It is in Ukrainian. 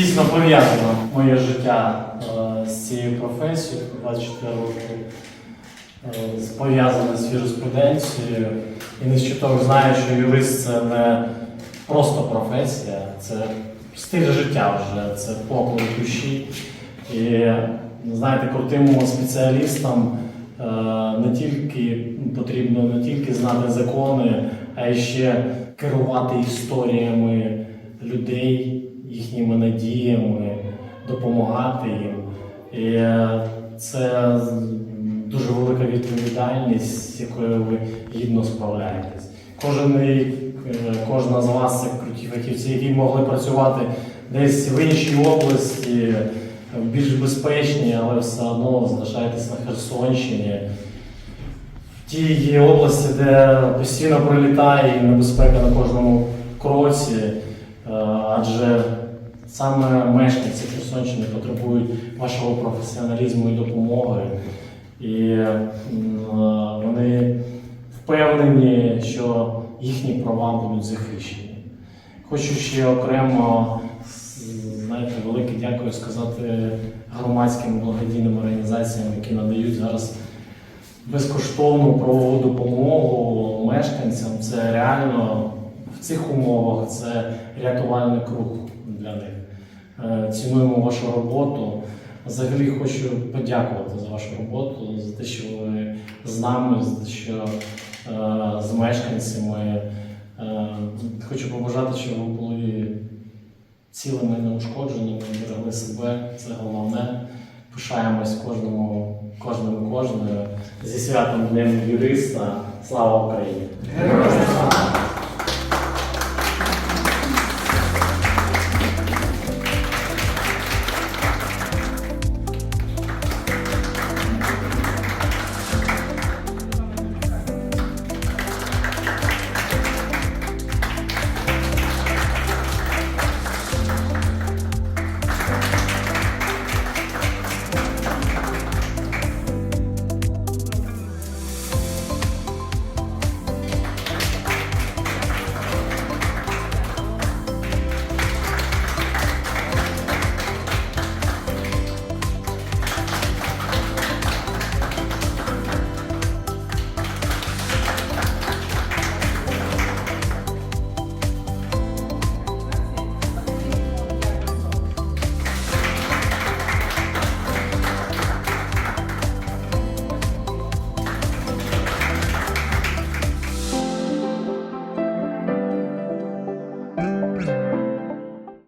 Дійсно пов'язано моє життя е, з цією професією 24 роки. е, Пов'язане з юриспруденцією. І не з чуток знаю, що юрист це не просто професія, це стиль життя вже, це поклик душі. І знаєте, крутим спеціалістам е, не тільки потрібно не тільки знати закони, а й ще керувати історіями людей, І е, це дуже велика відповідальність, з якою ви гідно справляєтесь. Кожен е, кожна з вас це круті фахівці, які могли працювати десь в іншій області, більш безпечній, але все одно залишаєтесь на Херсонщині. В тій області, де постійно прилітає і небезпека на кожному кроці, е, адже саме мешканці Херсонщини потребують вашого професіоналізму і допомоги. І вони впевнені, що їхні права будуть захищені. Хочу ще окремо знаєте, велике дякую сказати громадським благодійним організаціям, які надають зараз безкоштовну правову допомогу мешканцям. Це реально в цих умовах це рятувальний круг для них. Цінуємо вашу роботу. Взагалі хочу подякувати за вашу роботу, за те, що ви з нами, за те, що е, з мешканцями. Е, Хочу побажати, щоб ви були цілими і неушкодженими, берегли себе, це головне. Пишаємось кожному, кожним і кожною. Зі святом Днем юриста. Слава Україні!